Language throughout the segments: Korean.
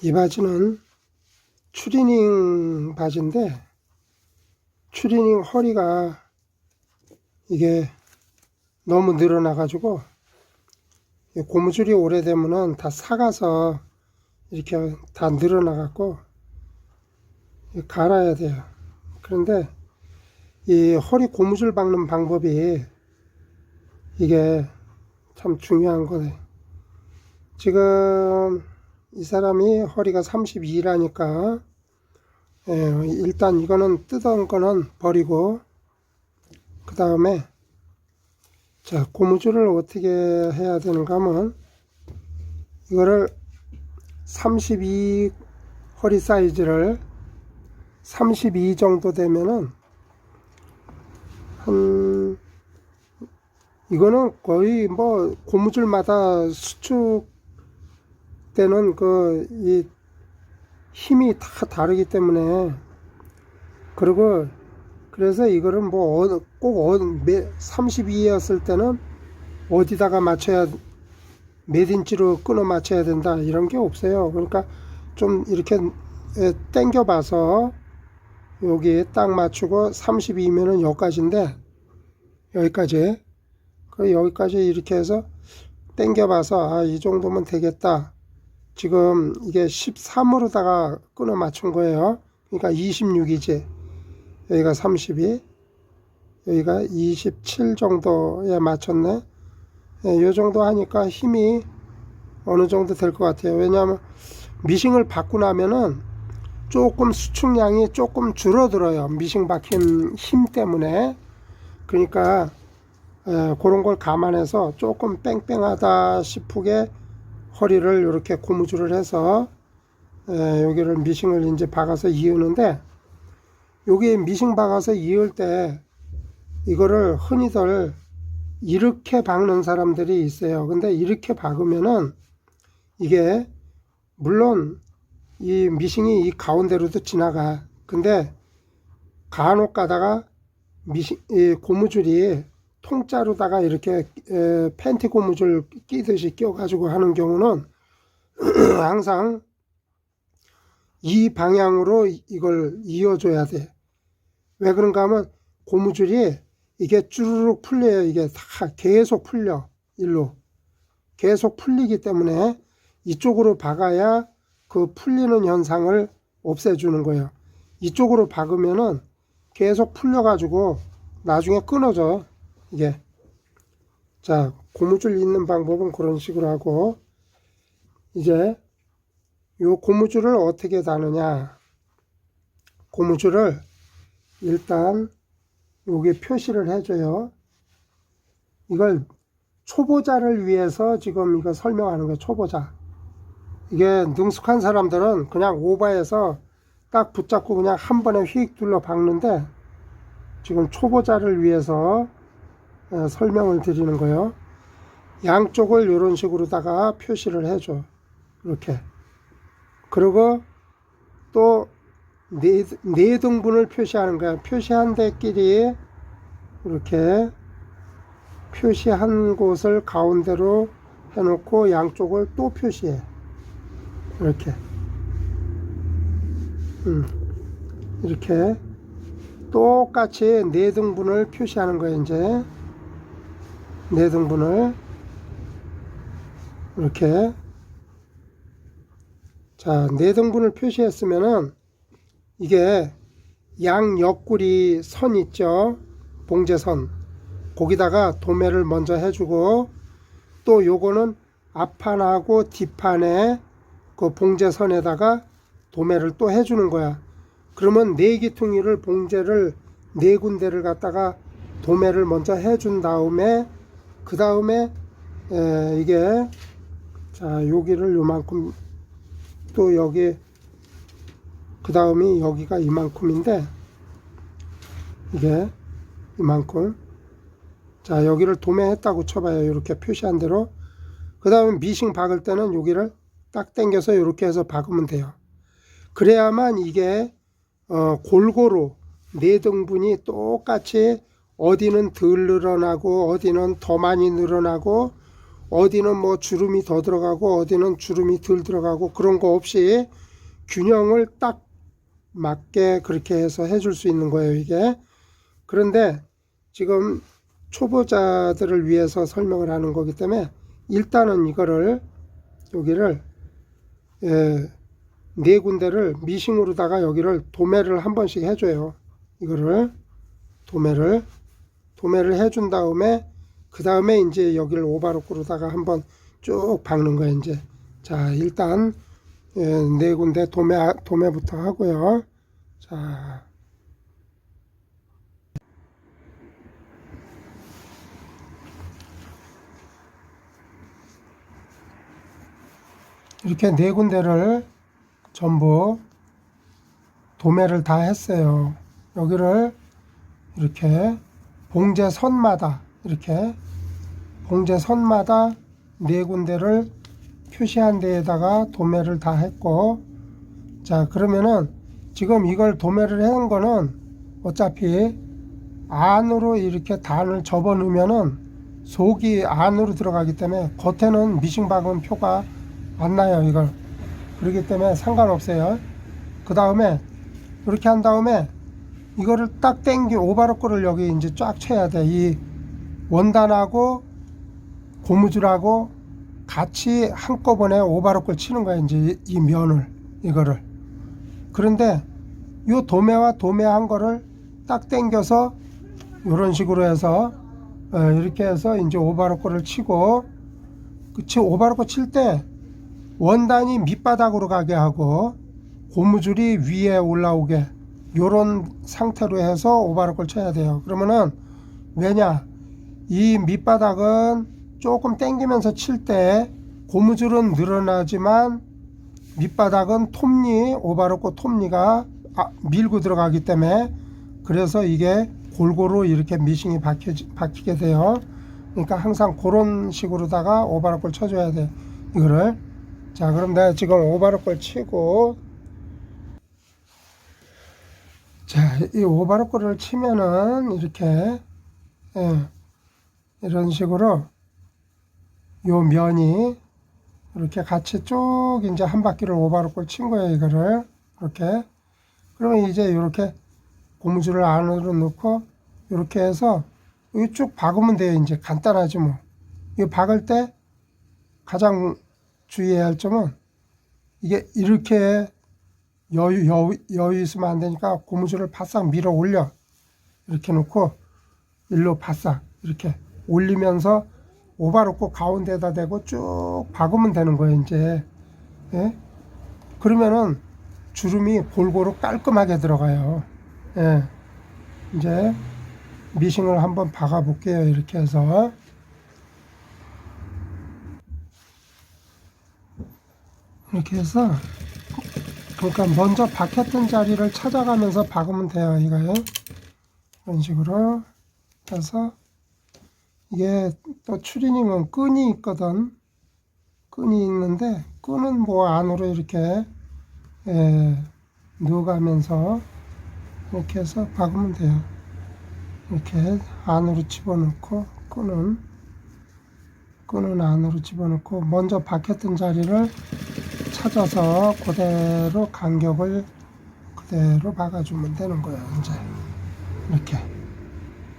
이 바지는 추리닝 바지인데 추리닝 허리가 이게 너무 늘어나 가지고 이 고무줄이 오래되면은 다 삭아서 이렇게 다 늘어나 갖고 갈아야 돼요. 그런데 이 허리 고무줄 박는 방법이 이게 참 중요한 거네. 지금 이 사람이 허리가 32라니까. 예, 일단 이거는 뜯은 거는 버리고 그 다음에 자 고무줄을 어떻게 해야 되는가 하면 이거를 32 허리 사이즈를 32 정도 되면은 한 이거는 거의 뭐 고무줄마다 수축 때는 그 이 힘이 다 다르기 때문에 그리고 그래서 이거를 뭐꼭 32였을 때는 어디다가 맞춰야 몇 인치로 끊어 맞춰야 된다 이런 게 없어요. 그러니까 좀 이렇게 당겨 봐서 여기에 딱 맞추고 32면은 여기까지인데 여기까지 그 여기까지 이렇게 해서 당겨 봐서 아 이 정도면 되겠다. 지금 이게 13으로다가 끊어 맞춘 거예요. 그러니까 26이지. 여기가 32, 여기가 27 정도에 맞췄네. 예, 요 정도 하니까 힘이 어느 정도 될 것 같아요. 왜냐하면 미싱을 받고 나면은 조금 수축량이 조금 줄어들어요. 미싱 박힌 힘 때문에. 그러니까 에, 그런 걸 감안해서 조금 뺑뺑하다 싶게 허리를 이렇게 고무줄을 해서 에, 여기를 미싱을 이제 박아서 이으는데 여기 미싱 박아서 이을 때 이거를 흔히들 이렇게 박는 사람들이 있어요. 근데 이렇게 박으면은 이게 물론 이 미싱이 이 가운데로도 지나가. 근데 간혹 가다가 미싱 이 고무줄이 통짜로다가 이렇게 에, 팬티 고무줄 끼듯이 껴가지고 하는 경우는 항상 이 방향으로 이걸 이어줘야 돼. 왜 그런가 하면 고무줄이 이게 쭈르륵 풀려요. 이게 다 계속 풀려. 일로. 계속 풀리기 때문에 이쪽으로 박아야 그 풀리는 현상을 없애주는 거예요. 이쪽으로 박으면은 계속 풀려가지고 나중에 끊어져. 이게. 자, 고무줄 있는 방법은 그런 식으로 하고, 이제 요 고무줄을 어떻게 다느냐. 고무줄을 일단 여기 표시를 해줘요. 이걸 초보자를 위해서 지금 이거 설명하는 거예요. 초보자. 이게 능숙한 사람들은 그냥 오바해서 딱 붙잡고 그냥 한 번에 휙 둘러 박는데 지금 초보자를 위해서 어, 설명을 드리는 거예요. 양쪽을 이런 식으로다가 표시를 해줘. 이렇게. 그리고 또 네, 네 등분을 표시하는 거야. 표시한 데끼리 이렇게 표시한 곳을 가운데로 해놓고 양쪽을 또 표시해. 이렇게. 음, 이렇게 똑같이 네 등분을 표시하는 거예요, 이제. 네 등분을. 이렇게. 자, 네 등분을 표시했으면은 이게 양 옆구리 선 있죠? 봉제선. 거기다가 도매를 먼저 해주고 또 요거는 앞판하고 뒷판에 그 봉제선에다가 도매를 또 해주는 거야. 그러면 네 기퉁이를 봉제를 네 군데를 갖다가 도매를 먼저 해준 다음에 그 다음에 이게 자 여기를 요만큼 또 여기 그 다음이 여기가 이만큼인데 이게 이만큼. 자 여기를 도매했다고 쳐봐요. 이렇게 표시한 대로. 그 다음에 미싱 박을 때는 여기를 딱 당겨서 이렇게 해서 박으면 돼요. 그래야만 이게 어, 골고루 네 등분이 똑같이 어디는 덜 늘어나고 어디는 더 많이 늘어나고 어디는 뭐 주름이 더 들어가고 어디는 주름이 덜 들어가고 그런 거 없이 균형을 딱 맞게 그렇게 해서 해줄 수 있는 거예요 이게. 그런데 지금 초보자들을 위해서 설명을 하는 거기 때문에 일단은 이거를 여기를 예, 네 군데를 미싱으로다가 여기를 도매를 한 번씩 해줘요 이거를. 도매를 도매를 해준 다음에 그 다음에 이제 여기를 오바로크로다가 한번 쭉 박는 거예요 이제. 자 일단 예, 네 군데 도매 도매부터 하고요. 자. 이렇게 네 군데를 전부 도매를 다 했어요. 여기를 이렇게 봉제 선마다 이렇게 봉제 선마다 네 군데를 표시한 데에다가 도매를 다 했고 자 그러면은 지금 이걸 도매를 한 거는 어차피 안으로 이렇게 단을 접어 넣으면은 속이 안으로 들어가기 때문에 겉에는 미싱 박은 표가 안 나요 이걸. 그렇기 때문에 상관없어요. 그 다음에 이렇게 한 다음에 이거를 딱 땡겨 오바로 거를 여기 이제 쫙 쳐야 돼. 이 원단하고 고무줄하고 같이 한꺼번에 오바로 걸 치는 거야. 이제 이, 이 면을 이거를. 그런데 요 도매와 도매한 거를 딱 땡겨서 이런 식으로 해서 어, 이렇게 해서 이제 오바로 거를 치고 그치 오바로 거 칠 때 원단이 밑바닥으로 가게 하고 고무줄이 위에 올라오게 요런 상태로 해서 오바로크를 쳐야 돼요. 그러면은 왜냐 이 밑바닥은 조금 당기면서 칠 때 고무줄은 늘어나지만 밑바닥은 톱니 오바로크 톱니가 아, 밀고 들어가기 때문에 그래서 이게 골고루 이렇게 미싱이 박혀, 박히게 돼요. 그러니까 항상 그런 식으로다가 오바로크를 쳐줘야 돼 이거를 자 그럼 내가 지금 오바로크를 치고 자, 이 오바로 거를 치면은 이렇게 예, 이런 식으로 요 면이 이렇게 같이 쭉 이제 한 바퀴를 오바로 걸친 거예요 이거를. 이렇게. 그러면 이제 이렇게 고무줄을 안으로 넣고 이렇게 해서 여기 쭉 박으면 돼요 이제. 간단하지 뭐. 이거 박을 때 가장 주의해야 할 점은 이게 이렇게 여유, 여유, 여유 있으면 안 되니까 고무줄을 바싹 밀어 올려. 이렇게 놓고 일로 바싹 이렇게 올리면서 오바로고 가운데다 대고 쭉 박으면 되는 거예요, 이제. 예? 그러면은 주름이 골고루 깔끔하게 들어가요. 예. 이제 미싱을 한번 박아 볼게요. 이렇게 해서. 이렇게 해서 그러니까 먼저 박혔던 자리를 찾아가면서 박으면 돼요 이거요 이런 식으로 해서 이게 또 추리닝은 끈이 있거든. 끈이 있는데 끈은 뭐 안으로 이렇게 예, 넣어가면서 이렇게 해서 박으면 돼요. 이렇게 안으로 집어넣고 끈은 끈은 안으로 집어넣고 먼저 박혔던 자리를 찾아서 그대로 간격을 그대로 박아주면 되는 거예요. 이제 이렇게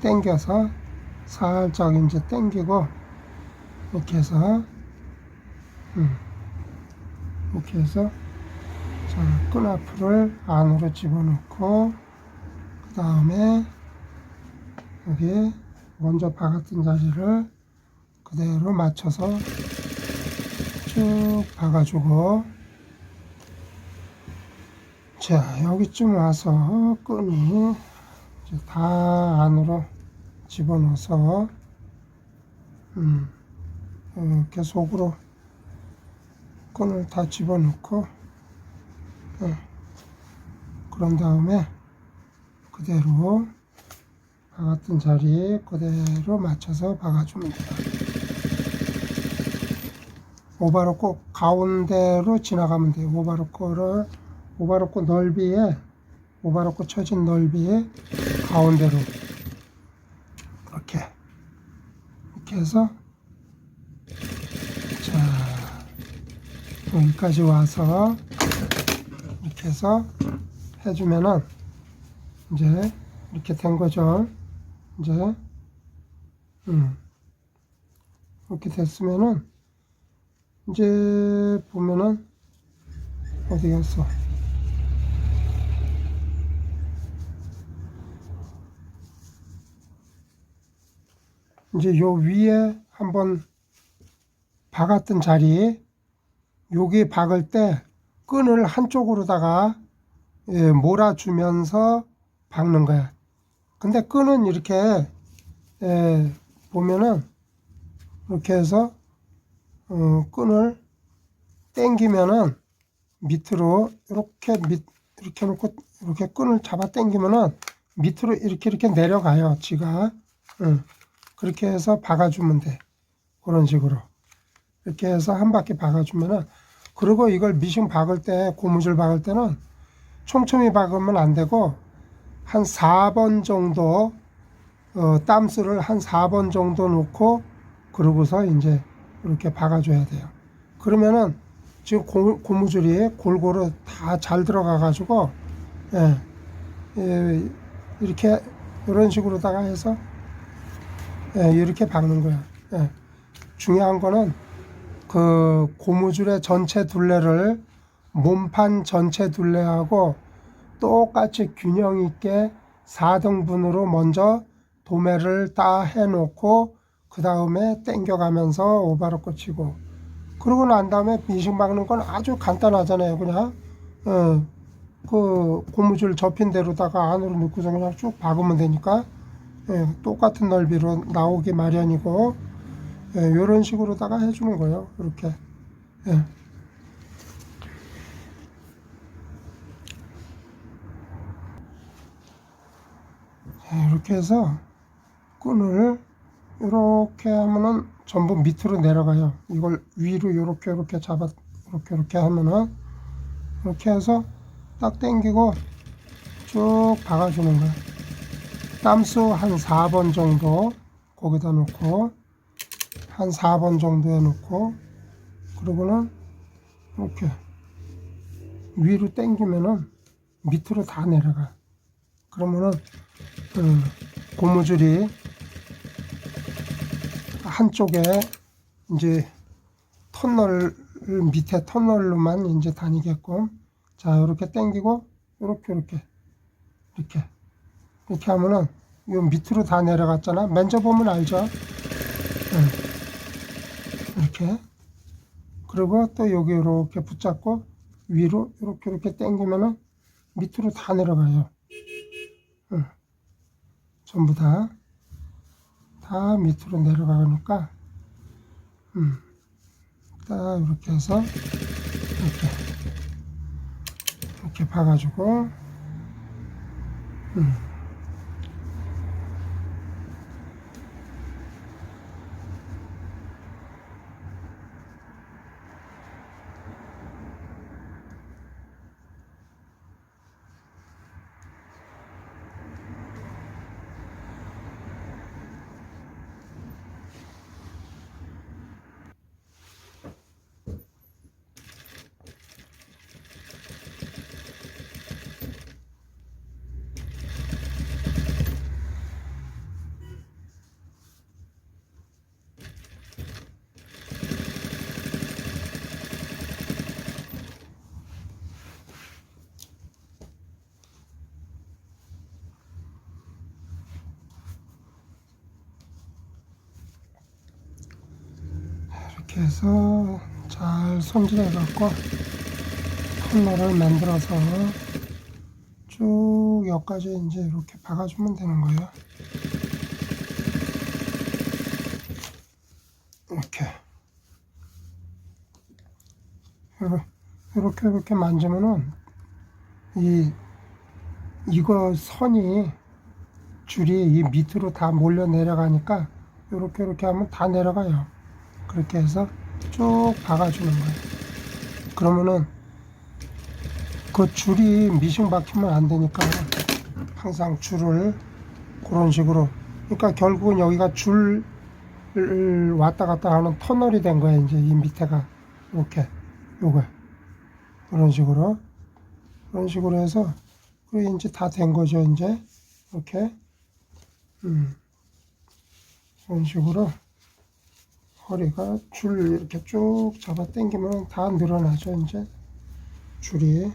당겨서 살짝 이제 당기고 이렇게 해서 음, 이렇게 해서 자, 끈앞을 안으로 집어넣고 그 다음에 여기 먼저 박았던 자리를 그대로 맞춰서 쭉 박아주고 자 여기쯤 와서 끈이 다 안으로 집어넣어서 음, 이렇게 속으로 끈을 다 집어넣고 네. 그런 다음에 그대로 박았던 자리에 그대로 맞춰서 돼요. 오바로코 가운데로 지나가면 돼요. 오바로코를 오바로코 넓이에 오바로코 쳐진 넓이에 가운데로 이렇게 이렇게 해서 여기까지 와서 이렇게 해서 해주면은 이제 이렇게 된 거죠. 이제 음 이렇게 됐으면은 이제 보면은 어디 갔어? 이제 요 위에 한번 박았던 자리 여기 박을 때 끈을 한쪽으로다가 예, 몰아주면서 박는 거야. 근데 끈은 이렇게 예, 보면은 이렇게 해서 어, 끈을 당기면은 밑으로 이렇게 밑 이렇게 놓고 이렇게 끈을 잡아 당기면은 밑으로 이렇게 이렇게 내려가요. 지가 응. 그렇게 해서 박아주면 돼. 그런 식으로 이렇게 해서 한 바퀴 박아주면은 그리고 이걸 미싱 박을 때 고무줄 박을 때는 촘촘히 박으면 안 되고 한 4번 정도 어, 땀수를 한 4번 정도 놓고 그러고서 이제 이렇게 박아줘야 돼요. 그러면은 지금 고, 고무줄이 골고루 다 잘 들어가 가지고 예, 예, 이렇게 이런 식으로다가 해서 예, 이렇게 박는 거야. 예. 중요한 거는 그 고무줄의 전체 둘레를 몸판 전체 둘레하고 똑같이 균형 있게 4등분으로 먼저 도매를 다 해놓고 그 다음에 당겨가면서 오바로 꽂히고 그러고 난 다음에 미싱 박는 건 아주 간단하잖아요 그냥 어, 그 고무줄 접힌 대로다가 안으로 넣고서 그냥 쭉 박으면 되니까 예, 똑같은 넓이로 나오기 마련이고 예, 이런 식으로다가 해주는 거예요 이렇게 예. 예, 이렇게 해서 끈을 이렇게 하면은 전부 밑으로 내려가요. 이걸 위로 이렇게 이렇게 잡아 이렇게 이렇게 하면은 이렇게 해서 딱 당기고 쭉 박아주는 거예요. 땀수 한 4번 정도 거기다 놓고 한 4번 정도에 놓고 그러고는 이렇게 위로 당기면은 밑으로 다 내려가. 그러면은 음, 고무줄이 한쪽에 이제 터널 밑에 터널로만 이제 다니게끔 자 이렇게 당기고 이렇게 이렇게 이렇게. 이렇게 하면은 요 밑으로 다 내려갔잖아. 만져보면 알죠? 응. 이렇게. 그리고 또 여기 이렇게 붙잡고 위로 이렇게 이렇게 당기면은 밑으로 다 내려가요. 응. 전부 다, 다 밑으로 내려가니까, 음, 딱 이렇게 해서, 이렇게, 이렇게 박아주고, 음. 이렇게 해서 잘 손질해 갖고 터널을 만들어서 쭉 여기까지 이제 이렇게 박아주면 되는 거예요. 이렇게 이렇게, 이렇게 만지면은 이 이거 선이 줄이 이 밑으로 다 몰려 내려가니까 이렇게 이렇게 하면 다 내려가요. 그렇게 해서 쭉 박아주는 거예요. 그러면은 그 줄이 미싱 박히면 안 되니까 항상 줄을 그런 식으로. 그러니까 결국은 여기가 줄 왔다 갔다 하는 터널이 된 거예요. 이제 이 밑에가 이렇게 요거. 이런 식으로. 이런 식으로 해서 그리고 이제 다 된 거죠 이제. 이렇게. 음. 이런 식으로 허리가 줄 이렇게 쭉 잡아 당기면 다 늘어나죠 이제 줄이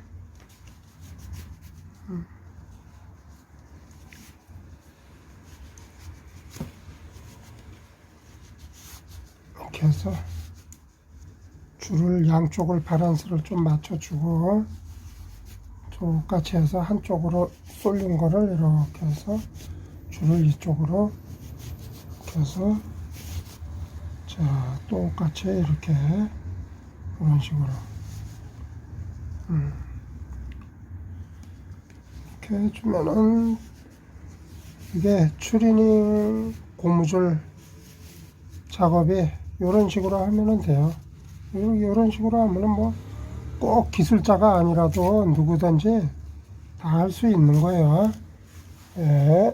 음. 이렇게 해서 줄을 양쪽을 바란스를 좀 맞춰주고 똑같이 해서 한쪽으로 쏠린 거를 이렇게 해서 줄을 이쪽으로 이렇게 해서 자 똑같이 이렇게 이런 식으로 음. 이렇게 해주면은 이게 추리닝 고무줄 작업이 이런 식으로 하면은 돼요. 이런 식으로 하면은 뭐 꼭 기술자가 아니라도 누구든지 다 할 수 있는 거예요. 예.